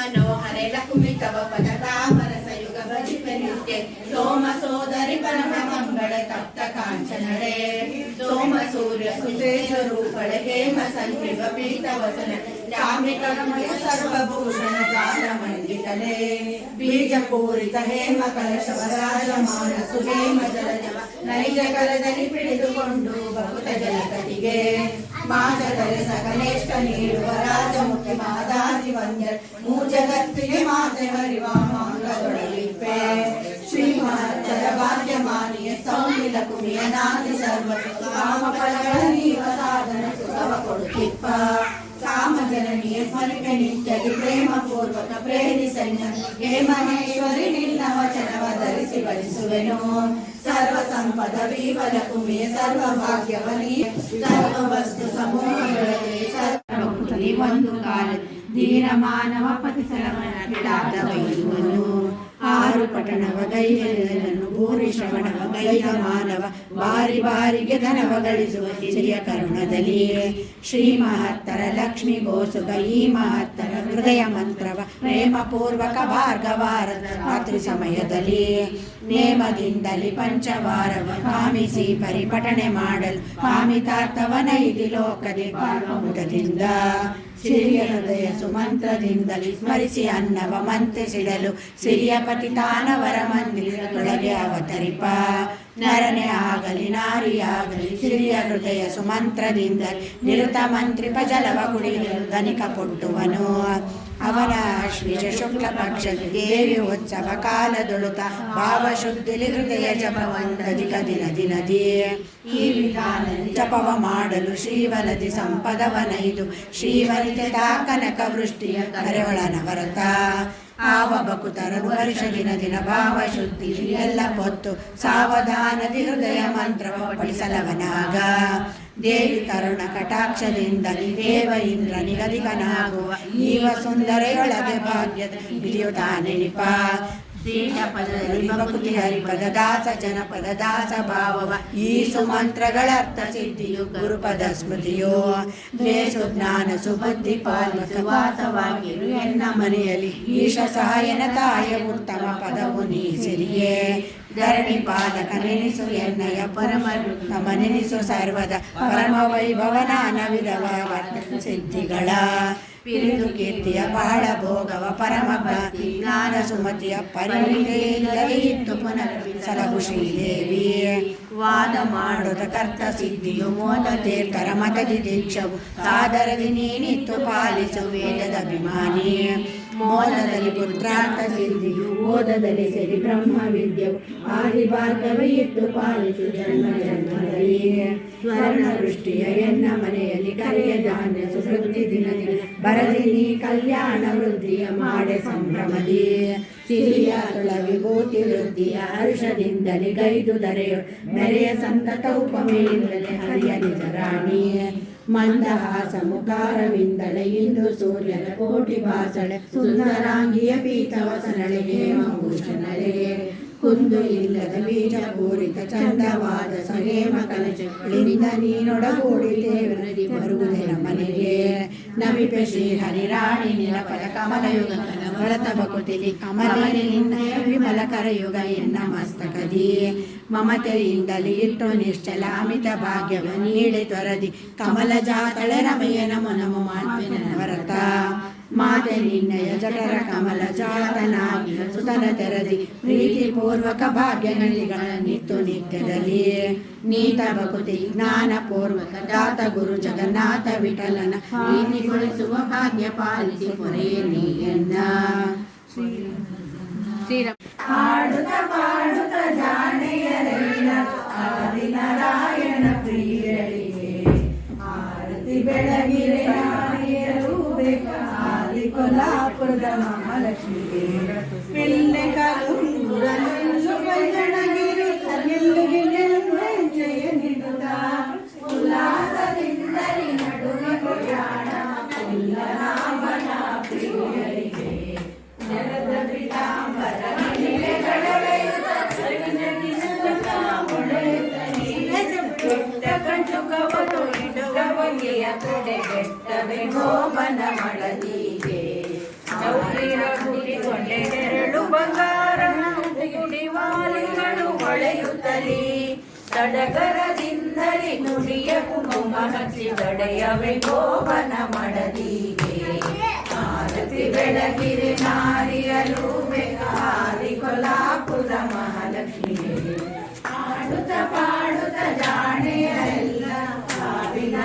మనోహరే లక్ష్మి తవ పదతాపర సయుగ భజి పెనుష్టే సోమ సోదరి పరమ మంగళ తప్త కాంచనరే सूर्य सुतेज रूपळ हेम संजीव पीत वसन चामि कर्मय सर्वभूषण जाल मंडितले बीज पूरित ಹೇಮ ಕಲಶ ವರಾಜಮಾನ ಸುಹೇಮ ಜಲಜವ ನೈಜ ಕರದಲ್ಲಿ ಪಿಡಿದುಕೊಂಡು ಭಕ್ತ ಜಲಕಟಿಗೆ ಮಾಜದರೆ ಸಕಲೇಷ್ಟ ನೀಡುವ ರಾಜಮುಖಿ ಮಾದಾದಿ ವಂದ್ಯ ಮೂ ಜಗತ್ತಿಗೆ ಮಾತೆ ಹರಿವ ಸೌಮಿಲ ಕುಮಿಯ ನಾದಿ ಸರ್ವ ಕಾಮ ಫಲಗಳ ನೀವ ಸಾಧನ ಸುಖವ ಕೊಡುತ್ತಿಪ್ಪ ಕಾಮ ಜನನಿಯ ಸ್ಮರಣೆ ನಿತ್ಯದಿ ಪ್ರೇಮ ಪೂರ್ವಕ ಪ್ರೇರಿಸನ್ನ ಹೇ ಮಹೇಶ್ವರಿ ನಿನ್ನ ವಚನವ ಧರಿಸಿ ಬಲಿಸುವೆನು ಸರ್ವ ಸಂಪದ ವಿಫಲ ಕುಮಿಯ ಸರ್ವ ಭಾಗ್ಯವನಿ ಸರ್ವ ವಸ್ತು ಸಮೂಹಗಳೇ ಸರ್ವಭೂತಲಿ ಒಂದು ಕಾಲ ದೀನ ಮಾನವ ಪತಿ ಸಲಮನು ಗೈಯನ್ನು ಭೂರಿ ಶ್ರವಣವ ಮಾನವ ಬಾರಿ ಬಾರಿಗೆ ಧನವ ಗಳಿಸುವ ಹಿರಿಯ ಕರುಣದಲ್ಲಿ ಶ್ರೀ ಮಹತ್ತರ ಲಕ್ಷ್ಮಿ ಗೋಸುಗ ಈ ಮಹತ್ತರ ಹೃದಯ ಮಂತ್ರವ ಪ್ರೇಮ ಪೂರ್ವಕ ಭಾರ್ಗವಾರದ ರಾತ್ರಿ ಸಮಯದಲ್ಲಿ ನೇಮದಿಂದಲಿ ಪಂಚವಾರವ ಕಾಮಿಸಿ ಪರಿಪಠಣೆ ಮಾಡಲು ಕಾಮಿತಾರ್ಥವನ ಇದಿ ಲೋಕದಿ ಬಾಳುವುದರಿಂದ ಸಿರಿಯ ಹೃದಯ ಸುಮಂತ್ರದಿಂದಲಿ ಸ್ಮರಿಸಿ ಅನ್ನವ ಮಂತ್ರಿಸಿಡಲು ಸಿರಿಯ ಪತಿತಾನವರ ಮಂದಿರದೊಳಗೆ ಅವತರಿಪ ನರನೆ ಆಗಲಿ ನಾರಿಯಾಗಲಿ ಹಿರಿಯ ಹೃದಯ ಸುಮಂತ್ರದಿಂದ ನಿರುತ ಮಂತ್ರಿ ಪಜಲವ ಕುಡಿಯಲು ಧನಿಕ ಪೊಟ್ಟುವನು. ಅವನ ಅಶ್ವಿಜ ಶುಕ್ಲ ಪಕ್ಷ ದೇವಿ ಉತ್ಸವ ಕಾಲದೊಳುತ ಭಾವಶುದ್ಧಿಲಿ ಹೃದಯ ಜಪವಂದಧಿಕ ದಿನ ದಿನದಿ. ಈ ವಿಧಾನ ಜಪವ ಮಾಡಲು ಶ್ರೀವನದಿ ಸಂಪದವನೈದು ಶ್ರೀವನಿತೆ ದಾಕನಕ ವೃಷ್ಟಿಯ ಕರೆಯೊಳನವರತ ಆವ ಬಕುತರರು ವರ್ಷವಿನ ದಿನ ದಿನ ಭಾವ ಶುದ್ಧಿ ಎಲ್ಲ ಹೊತ್ತು ಸಾವಧಾನದಿ ಹೃದಯ ಮಂತ್ರವ ಪಡಿಸಲವನಾಗ ದೇವಿ ಕರುಣ ಕಟಾಕ್ಷದಿಂದ ದೇವ ಇಂದ್ರ ನಿಗದಿಗನಾಗುವ. ಈವ ಸುಂದರೆಯೊಳಗೆ ಭಾಗ್ಯದ ಹಿಡಿಯುತ್ತಾನೆನಿಪ ದೀನ ಪದದಲ್ಲಿ ಭಕ್ತಿ ಹರಿಪದ ದಾಸ ಜನಪದ ದಾಸ ಭಾವವ ಈ ಸುಮಂತ್ರಗಳ ಅರ್ಥ ಸಿದ್ಧಿಯು ಗುರುಪದ ಸ್ಮೃತಿಯೋ. ಲೇಸು ಜ್ಞಾನ ಸುಬುದ್ಧಿ ಪಾಲಿಸ ವಾಸವಾಗಿರು ಎನ್ನ ಮನೆಯಲ್ಲಿ. ಈಶ ಸಹಾಯನ ತಾಯ ಉತ್ತಮ ಪದವು ನೀ ಸಿರಿಯೇ ಧರಣಿ ಪಾದಕ ನೆನೆಸು ಎನ್ನಯ ಪರಮ ಮನೆನಿಸು ನೆನೆಸು ಸರ್ವದ ಪರಮ ವೈಭವನ ಅನವಿಧವ ಸಿದ್ಧಿಗಳ. ಪಿರಿದು ಕೀರ್ತಿಯ ಬಹಳ ಭೋಗವ ಪರಮ ಭಕ್ತಿ ಜ್ಞಾನ ಸುಮತಿಯ ಪರಿಣಿತಿಯಿಂದಲೇ ಇತ್ತು ಪುನರ್ಸಲಗು ಶ್ರೀದೇವಿ ವಾದ ಮಾಡುತ್ತ ಕರ್ತ ಸಿದ್ಧಿಯು ಮೋದ ತೀರ್ಥರ ಮತದಿ ದೀಕ್ಷವು, ಸಾದರದಿ ನೀನಿತ್ತು ಪಾಲಿಸು ವೇದದ ಅಭಿಮಾನಿ ಮೋದದಲ್ಲಿ ಪುತ್ರಾರ್ಥ ಸಿದ್ಧಿಯು, ಓದದಲ್ಲಿ ಸರಿ ಬ್ರಹ್ಮ ವಿದ್ಯವು ಆದಿ ಭಾರ್ಗವ ಪಾಲಿಸು ಜನ್ಮ ಜನ್ಮದಲ್ಲಿ ಸ್ವರ್ಣ ವೃಷ್ಟಿಯ ಎನ್ನ ಮನೆಯಲ್ಲಿ ಕರೆಯ ಧಾನ್ಯ ಸುವೃದ್ಧಿ ದಿನ ಬರದಿನಿ ಕಲ್ಯಾಣ ವೃದ್ಧಿಯ ಮಾಡೆ ಸಂಭ್ರಮದಿ ಸಿರಿಯ ತುಳ ವಿಭೂತಿ ವೃದ್ಧಿಯ ಹರ್ಷದಿಂದಲೇ ಗೈದು ದರೆಯು ಮೆರೆಯ ಸಂತತ ಉಪಮೆಯಿಂದಲೇ ಹರಿಯ ನಿಜ ರಾಣಿ ಮಂದಹಾಸ ಮುಖಾರವಿಂದಳೆ ಇಂದು ಸೂರ್ಯನ ಕೋಟಿ ಭಾಸಳೆ ಸುಂದರಾಂಗಿಯ ಪೀತವಸನಳೆ ಹೇಮಭೂಷಣಳೆ ಕುಂದು ಇಲ್ಲದ ಬೀಜ ಪೂರಿತ ಚಂದವಾದ ಸಹೇಮ ಕಲಶಗಳಿಂದ ನೀನೊಡಗೂಡಿ ದೇವರದಿ ಬರುವುದೇ ಮನೆಗೆ ನಮಿಪೆ ಶ್ರೀ ಹರಿರಾಣಿ ನಿರಪದ ಕಮಲಯುಗ ಭರತ ಬಕುತಿಲಿ ಕಮಲಿನಿಂದ ವಿಮಲ ಕರಯುಗ ಎನ್ನ ಮಸ್ತಕದಿ. ಮಮತೆಯಿಂದಲೇ ಇಟ್ಟು ನಿಶ್ಚಲ ಅಮಿತ ಭಾಗ್ಯವ ನೀಡಿ ತೊರದಿ ಕಮಲ ಜಾತಳೆ ರಮಯ್ಯನ ಮುನಮು ಮಾನ್ಪಿನವರತ ಮಾತೆ ನಿನ್ನಯ ಜಠರ ಕಮಲ ಜಾತನಾಗಿ ಸುತನ ತೆರದಿ ಪ್ರೀತಿ ಪೂರ್ವಕ ಭಾಗ್ಯಗಳಿಗಳ ನಿತ್ತು ನಿತ್ಯದಲ್ಲಿ. ನೀತ ಭಕುತಿ ಜ್ಞಾನ ಪೂರ್ವಕ ದಾತ ಗುರು ಜಗನ್ನಾಥ ವಿಠಲನ ನೀತಿಗೊಳಿಸುವ ಭಾಗ್ಯ ಪಾಲಿಸಿ ಪೊರೆಯೇ ನೀಯನ್ನ ಹಾಡುತ್ತ కాపుರದ మహాలక్ష్మి పెళ్ళ కలుగురలు వైదనగిరి కన్నెల్లు గిన్నెలు జయ ಸಡಗರದಿಂದಲೇ ನುಡಿಯ ಕುಂಕುಮ ಹಚ್ಚಿ ತಡೆಯವೇ ಗೋಪನ ಮಡದೀಗೆ. ಆರತಿ ಬೆಳಗಿರಿ ನಾರಿಯಲು ಬೆಹಾರಿ ಕೊಲಾಪುರ ಮಹಾಲಕ್ಷ್ಮಿ. ಆಡುತ್ತ ಪಾಡುತ್ತ ಜಾಣೆಯ ಎಲ್ಲ ಸಾವಿನ